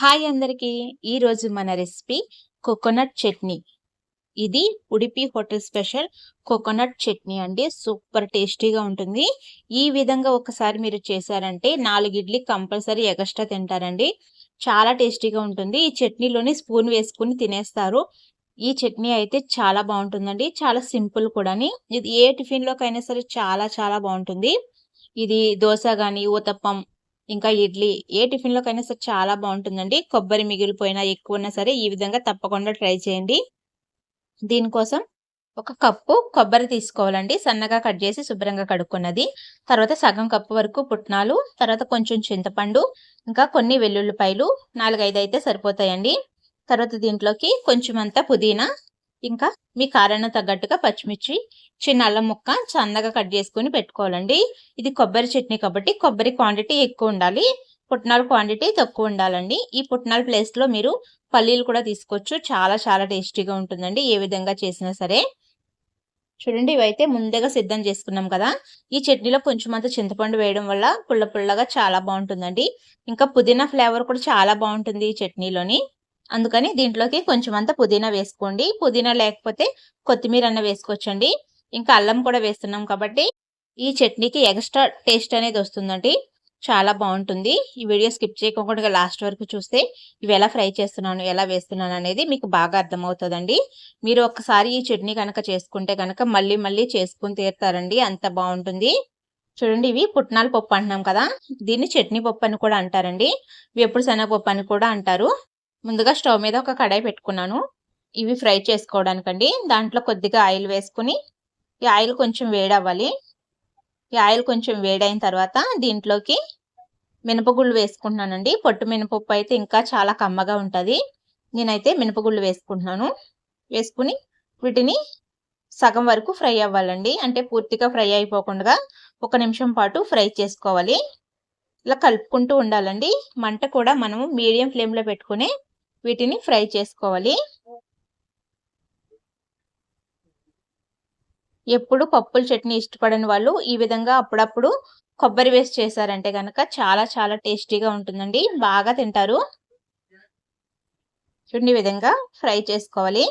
Hi అందరికీ. ఈరోజు మన రెసిపీ కోకోనట్ చట్నీ. ఇది Udupi hotel special coconut chutney అండి. సూపర్ టేస్టీగా ఉంటుంది. ఈ విధంగా ఒకసారి మీరు చేశారంటే నాలుగు ఇడ్లీ కంపల్సరీ ఎగస్ట్రా తింటారండి. చాలా టేస్టీగా ఉంటుంది. ఈ చట్నీలోని స్పూన్ వేసుకుని తినేస్తారు. ఈ చట్నీ అయితే చాలా బాగుంటుందండి. చాలా సింపుల్ కూడా ఇది ఏ టిఫిన్లోకైనా సరే చాలా చాలా బాగుంటుంది. ఇది దోశ కానీ ఊతప్పం ఇంకా ఇడ్లీ ఏ టిఫిన్లోకైనా సరే చాలా బాగుంటుందండి కొబ్బరి మిగిలిపోయినా ఎక్కువ ఉన్నా సరే ఈ విధంగా తప్పకుండా ట్రై చేయండి. దీనికోసం ఒక కప్పు కొబ్బరి తీసుకోవాలండి. సన్నగా కట్ చేసి శుభ్రంగా కడుక్కున్నది. తర్వాత సగం కప్పు వరకు పుట్నాలు తర్వాత కొంచెం చింతపండు ఇంకా కొన్ని వెల్లుల్లిపాయలు నాలుగైదు అయితే సరిపోతాయండి. తర్వాత దీంట్లోకి కొంచెం అంతా పుదీనా ఇంకా మీ కారాన్ని తగ్గట్టుగా పచ్చిమిర్చి చిన్న అల్లం ముక్క చందగా కట్ చేసుకుని పెట్టుకోవాలండి. ఇది కొబ్బరి చట్నీ కాబట్టి కొబ్బరి క్వాంటిటీ ఎక్కువ ఉండాలి. పుట్నాల క్వాంటిటీ తక్కువ ఉండాలండి. ఈ పుట్నాల ప్లేస్లో మీరు పల్లీలు కూడా తీసుకోవచ్చు. చాలా చాలా టేస్టీగా ఉంటుందండి. ఏ విధంగా చేసినా సరే. చూడండి ఇవైతే ముందుగా సిద్ధం చేసుకున్నాం కదా. ఈ చట్నీలో కొంచెం అంత చింతపండు వేయడం వల్ల పుల్ల పుల్లగా చాలా బాగుంటుందండి. ఇంకా పుదీనా ఫ్లేవర్ కూడా చాలా బాగుంటుంది ఈ చట్నీలోని. అందుకని దీంట్లోకి కొంచెం అంత పుదీనా వేసుకోండి. పుదీనా లేకపోతే కొత్తిమీర అన్న వేసుకోవచ్చండి. ఇంకా అల్లం కూడా వేస్తున్నాం కాబట్టి ఈ చట్నీకి ఎక్స్ట్రా టేస్ట్ అనేది వస్తుందండి. చాలా బాగుంటుంది. ఈ వీడియో స్కిప్ చేయకుండా లాస్ట్ వరకు చూస్తే ఇవి ఎలా ఫ్రై చేస్తున్నాను ఎలా వేస్తున్నాను అనేది మీకు బాగా అర్థమవుతుందండి. మీరు ఒక్కసారి ఈ చట్నీ కనుక చేసుకుంటే కనుక మళ్ళీ మళ్ళీ చేసుకుని తీరుతారండి. అంత బాగుంటుంది. చూడండి ఇవి పుట్నాల పప్పు అంటున్నాం కదా. దీన్ని చట్నీ పప్పు అని కూడా అంటారండి. ఎప్పుడు శనగపప్పు అని కూడా అంటారు. ముందుగా స్టవ్ మీద ఒక కడాయి పెట్టుకున్నాను. ఇవి ఫ్రై చేసుకోవడానికండి. దాంట్లో కొద్దిగా ఆయిల్ వేసుకుని ఈ ఆయిల్ కొంచెం వేడవ్వాలి. ఈ ఆయిల్ కొంచెం వేడైన తర్వాత దీంట్లోకి మినపగుళ్ళు వేసుకుంటున్నానండి. పొట్టు మినపప్పు అయితే ఇంకా చాలా కమ్మగా ఉంటుంది. నేనైతే మినపగుళ్ళు వేసుకుంటున్నాను. వేసుకుని వీటిని సగం వరకు ఫ్రై అవ్వాలండి. అంటే పూర్తిగా ఫ్రై అయిపోకుండా ఒక నిమిషం పాటు ఫ్రై చేసుకోవాలి. ఇలా కలుపుకుంటూ ఉండాలండి. మంట కూడా మనము మీడియం ఫ్లేమ్లో పెట్టుకుని వీటిని ఫ్రై చేసుకోవాలి. ఎప్పుడు పప్పుల చట్నీ ఇష్టపడని వాళ్ళు ఈ విధంగా అప్పుడప్పుడు కొబ్బరి వేస్ట్ చేశారంటే కనుక చాలా చాలా టేస్టీగా ఉంటుందండి. బాగా తింటారు. చూడండి విధంగా ఫ్రై చేసుకోవాలి.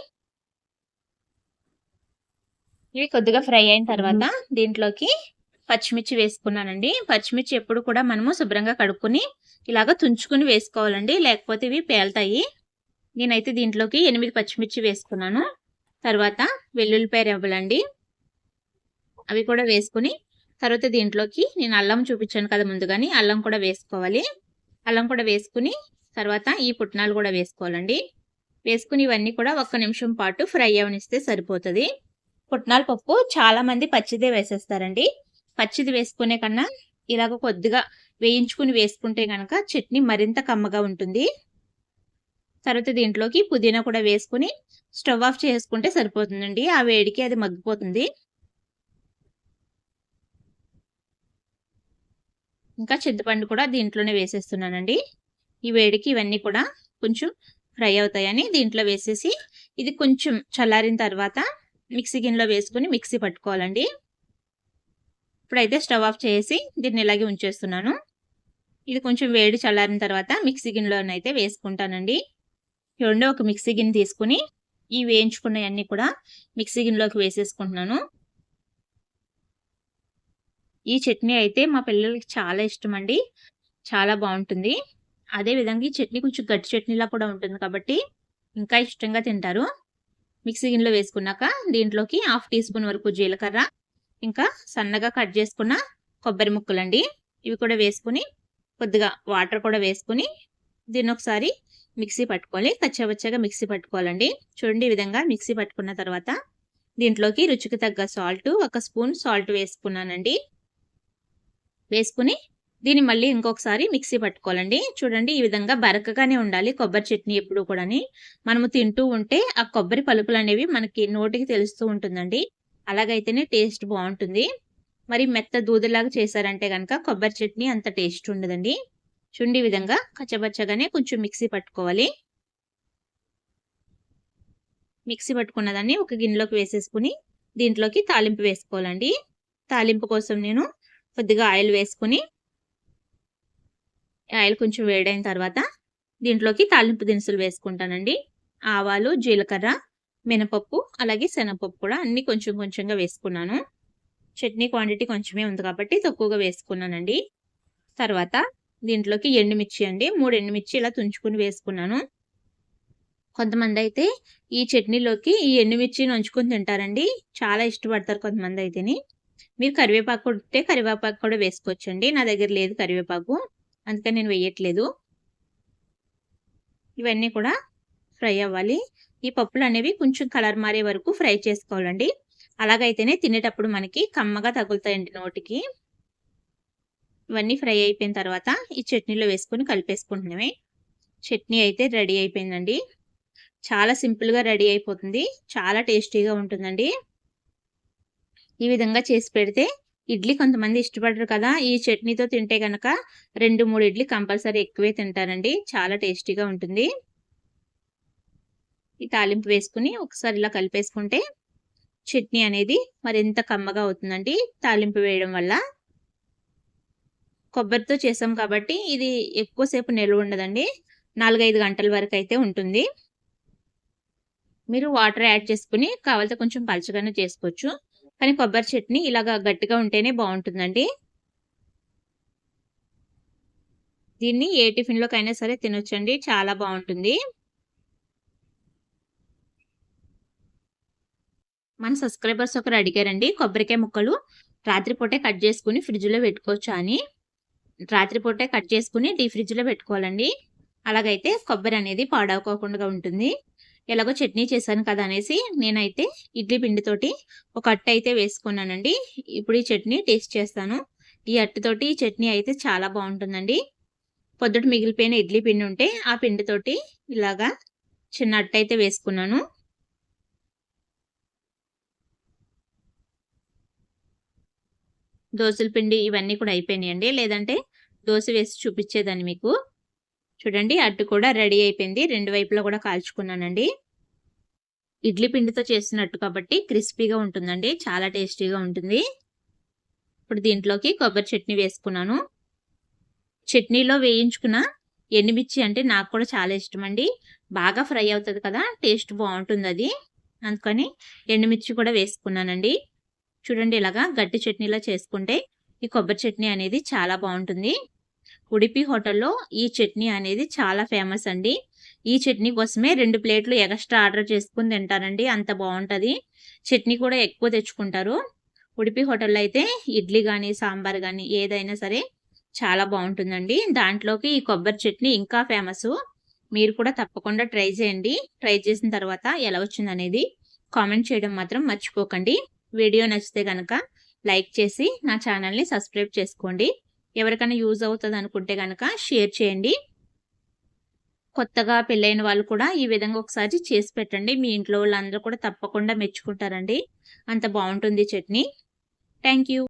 ఇవి కొద్దిగా ఫ్రై అయిన తర్వాత దీంట్లోకి పచ్చిమిర్చి వేసుకున్నానండి. పచ్చిమిర్చి ఎప్పుడు కూడా మనము శుభ్రంగా కడుక్కుని ఇలాగ తుంచుకుని వేసుకోవాలండి. లేకపోతే ఇవి పేలుతాయి. నేనైతే దీంట్లోకి ఎనిమిది పచ్చిమిర్చి వేసుకున్నాను. తర్వాత వెల్లుల్లిపాయ రెవ్వలండి. అవి కూడా వేసుకుని తర్వాత దీంట్లోకి నేను అల్లం చూపించాను కదా ముందుగానే. అల్లం కూడా వేసుకోవాలి. అల్లం కూడా వేసుకుని తర్వాత ఈ పుట్నాలు కూడా వేసుకోవాలండి. వేసుకుని ఇవన్నీ కూడా ఒక్క నిమిషం పాటు ఫ్రై అవనిస్తే సరిపోతుంది. పుట్నాల పప్పు చాలామంది పచ్చిదే వేసేస్తారండి. పచ్చిది వేసుకునే కన్నా ఇలాగ కొద్దిగా వేయించుకుని వేసుకుంటే కనుక చట్నీ మరింత కమ్మగా ఉంటుంది. తర్వాత దీంట్లోకి పుదీనా కూడా వేసుకుని స్టవ్ ఆఫ్ చేసుకుంటే సరిపోతుందండి. ఆ వేడికి అది మగ్గిపోతుంది. ఇంకా చింతపండు కూడా దీంట్లోనే వేసేస్తున్నానండి. ఈ వేడికి ఇవన్నీ కూడా కొంచెం ఫ్రై అవుతాయని దీంట్లో వేసేసి ఇది కొంచెం చల్లారిన తర్వాత మిక్సీ గిన్నెలో వేసుకుని మిక్సీ పట్టుకోవాలండి. ఇప్పుడైతే స్టవ్ ఆఫ్ చేసి దీన్ని ఇలాగే ఉంచేస్తున్నాను. ఇది కొంచెం వేడి చల్లారిన తర్వాత మిక్సీ గిన్నెలోనైతే వేసుకుంటానండి. చూడండి ఒక మిక్సీ గిన్నె తీసుకుని ఈ వేయించుకున్నవన్నీ కూడా మిక్సీ గిన్నెలోకి వేసేసుకుంటున్నాను. ఈ చట్నీ అయితే మా పిల్లలకి చాలా ఇష్టం అండి చాలా బాగుంటుంది. అదే విధంగా ఈ చట్నీ కొంచెం గట్టి చట్నీలా కూడా ఉంటుంది కాబట్టి ఇంకా ఇష్టంగా తింటారు. మిక్సీ గిన్నెలో వేసుకున్నాక దీంట్లోకి హాఫ్ టీ స్పూన్ వరకు జీలకర్ర ఇంకా సన్నగా కట్ చేసుకున్న కొబ్బరి ముక్కలండి. ఇవి కూడా వేసుకుని కొద్దిగా వాటర్ కూడా వేసుకుని దీన్ని ఒకసారి మిక్సీ పట్టుకోవాలి. కచ్చవచ్చగా మిక్సీ పట్టుకోవాలండి. చూడండి ఈ విధంగా మిక్సీ పట్టుకున్న తర్వాత దీంట్లోకి రుచికి తగ్గ సాల్ట్ ఒక స్పూన్ సాల్ట్ వేసుకున్నానండి. వేసుకుని దీన్ని మళ్ళీ ఇంకొకసారి మిక్సీ పట్టుకోవాలండి. చూడండి ఈ విధంగా బరకగానే ఉండాలి కొబ్బరి చట్నీ ఎప్పుడు కూడా మనము తింటూ ఉంటే ఆ కొబ్బరి పలుకులు అనేవి మనకి నోటికి తెలుస్తూ ఉంటుందండి. అలాగైతేనే టేస్ట్ బాగుంటుంది. మరి మెత్త దూదలాగా చేశారంటే కనుక కొబ్బరి చట్నీ అంత టేస్ట్ ఉండదండి. చుండి విధంగా కచ్చబచ్చగానే కొంచెం మిక్సీ పట్టుకోవాలి. మిక్సీ పట్టుకున్న దాన్ని ఒక గిన్నెలోకి వేసేసుకుని దీంట్లోకి తాలింపు వేసుకోవాలండి. తాలింపు కోసం నేను కొద్దిగా ఆయిల్ వేసుకుని ఆయిల్ కొంచెం వేడైన తర్వాత దీంట్లోకి తాలింపు దినుసులు వేసుకుంటానండి. ఆవాలు జీలకర్ర మినపప్పు అలాగే శనగపప్పు కూడా అన్ని కొంచెం కొంచెంగా వేసుకున్నాను. చట్నీ క్వాంటిటీ కొంచెమే ఉంది కాబట్టి తక్కువగా వేసుకున్నానండి. తర్వాత దీంట్లోకి ఎండుమిర్చి అండి. మూడు ఎండుమిర్చి ఇలా తుంచుకుని వేసుకున్నాను. కొంతమంది అయితే ఈ చట్నీలోకి ఈ ఎండుమిర్చి నంచుకొని తింటారండి. చాలా ఇష్టపడతారు కొంతమంది అయితేని. మీరు కరివేపాకు ఉంటే కరివేపాకు కూడా వేసుకోవచ్చండి. నా దగ్గర లేదు కరివేపాకు. అందుకని నేను వేయట్లేదు. ఇవన్నీ కూడా ఫ్రై అవ్వాలి. ఈ పప్పులు అనేవి కొంచెం కలర్ మారే వరకు ఫ్రై చేసుకోవాలండి. అలాగైతేనే తినేటప్పుడు మనకి కమ్మగా తగులుతాయండి నోటికి. ఇవన్నీ ఫ్రై అయిపోయిన తర్వాత ఈ చట్నీలో వేసుకొని కలిపేసుకుంటున్నామే. చట్నీ అయితే రెడీ అయిపోయిందండి. చాలా సింపుల్గా రెడీ అయిపోతుంది. చాలా టేస్టీగా ఉంటుందండి. ఈ విధంగా చేసి పెడితే ఇడ్లీ కొంతమంది ఇష్టపడరు కదా. ఈ చట్నీతో తింటే కనుక రెండు మూడు ఇడ్లీ కంపల్సరీ ఎక్కువే తింటారండి. చాలా టేస్టీగా ఉంటుంది. ఈ తాలింపు వేసుకుని ఒకసారి ఇలా కలిపేసుకుంటే చట్నీ అనేది మరింత కమ్మగా అవుతుందండి తాలింపు వేయడం వల్ల కొబ్బరితో చేసాం కాబట్టి ఇది ఎక్కువసేపు నిల్వ ఉండదండి. నాలుగైదు గంటల వరకు అయితే ఉంటుంది. మీరు వాటర్ యాడ్ చేసుకుని కావాలితే కొంచెం పలచగానే చేసుకోవచ్చు. కానీ కొబ్బరి చట్నీ ఇలాగా గట్టిగా ఉంటేనే బాగుంటుందండి. దీన్ని ఏ టిఫిన్లోకైనా సరే తినొచ్చండి. చాలా బాగుంటుంది. మన సబ్స్క్రైబర్స్ ఒకరు అడిగారండి కొబ్బరికాయ ముక్కలు రాత్రిపూటే కట్ చేసుకుని ఫ్రిడ్జ్లో పెట్టుకోవచ్చా అని. రాత్రిపూటే కట్ చేసుకుని డీ ఫ్రిడ్జ్లో పెట్టుకోవాలండి. అలాగైతే కొబ్బరి అనేది పాడవుకోకుండా ఉంటుంది. ఎలాగో చట్నీ చేశాను కదా అనేసి నేనైతే ఇడ్లీ పిండితోటి ఒక అట్టు అయితే వేసుకున్నానండి. ఇప్పుడు ఈ చట్నీ టేస్ట్ చేస్తాను. ఈ అట్టుతోటి ఈ చట్నీ అయితే చాలా బాగుంటుందండి. పొద్దుట మిగిలిపోయిన ఇడ్లీ పిండి ఉంటే ఆ పిండితోటి ఇలాగా చిన్న అట్టు అయితే వేసుకున్నాను. దోశల పిండి ఇవన్నీ కూడా అయిపోయినాయండి. లేదంటే దోశ వేసి చూపించేదాన్ని మీకు. చూడండి అట్టు కూడా రెడీ అయిపోయింది. రెండు వైపులా కూడా కాల్చుకున్నానండి. ఇడ్లీ పిండితో చేసినట్టు కాబట్టి క్రిస్పీగా ఉంటుందండి. చాలా టేస్టీగా ఉంటుంది. ఇప్పుడు దీంట్లోకి కొబ్బరి చట్నీ వేసుకున్నాను. చట్నీలో వేయించుకున్న ఎండుమిర్చి అంటే నాకు కూడా చాలా ఇష్టం అండి బాగా ఫ్రై అవుతుంది కదా టేస్ట్ బాగుంటుంది అది. అందుకని ఎండుమిర్చి కూడా వేసుకున్నానండి. చూడండి ఇలాగా గట్టి చట్నీలా చేసుకుంటే ఈ కొబ్బరి చట్నీ అనేది చాలా బాగుంటుంది. ఉడిపి హోటల్లో ఈ చట్నీ అనేది చాలా ఫేమస్ అండి. ఈ చట్నీ కోసమే రెండు ప్లేట్లు ఎక్స్ట్రా ఆర్డర్ చేసుకుని తింటారండి అంత బాగుంటుంది. చట్నీ కూడా ఎక్కువ తెచ్చుకుంటారు. ఉడిపి హోటల్లో అయితే ఇడ్లీ కానీ సాంబార్ కానీ ఏదైనా సరే చాలా బాగుంటుందండి. దాంట్లోకి ఈ కొబ్బరి చట్నీ ఇంకా ఫేమస్. మీరు కూడా తప్పకుండా ట్రై చేయండి. ట్రై చేసిన తర్వాత ఎలా వచ్చిందనేది కామెంట్ చేయడం మాత్రం మర్చిపోకండి. వీడియో నచ్చితే కనుక లైక్ చేసి నా ఛానల్ని సబ్స్క్రైబ్ చేసుకోండి. ఎవరికైనా యూజ్ అవుతుంది అనుకుంటే కనుక షేర్ చేయండి. కొత్తగా పెళ్ళైన వాళ్ళు కూడా ఈ విధంగా ఒకసారి చేసి పెట్టండి. మీ ఇంట్లో వాళ్ళందరూ కూడా తప్పకుండా మెచ్చుకుంటారండి. అంత బాగుంటుంది చట్నీ. థ్యాంక్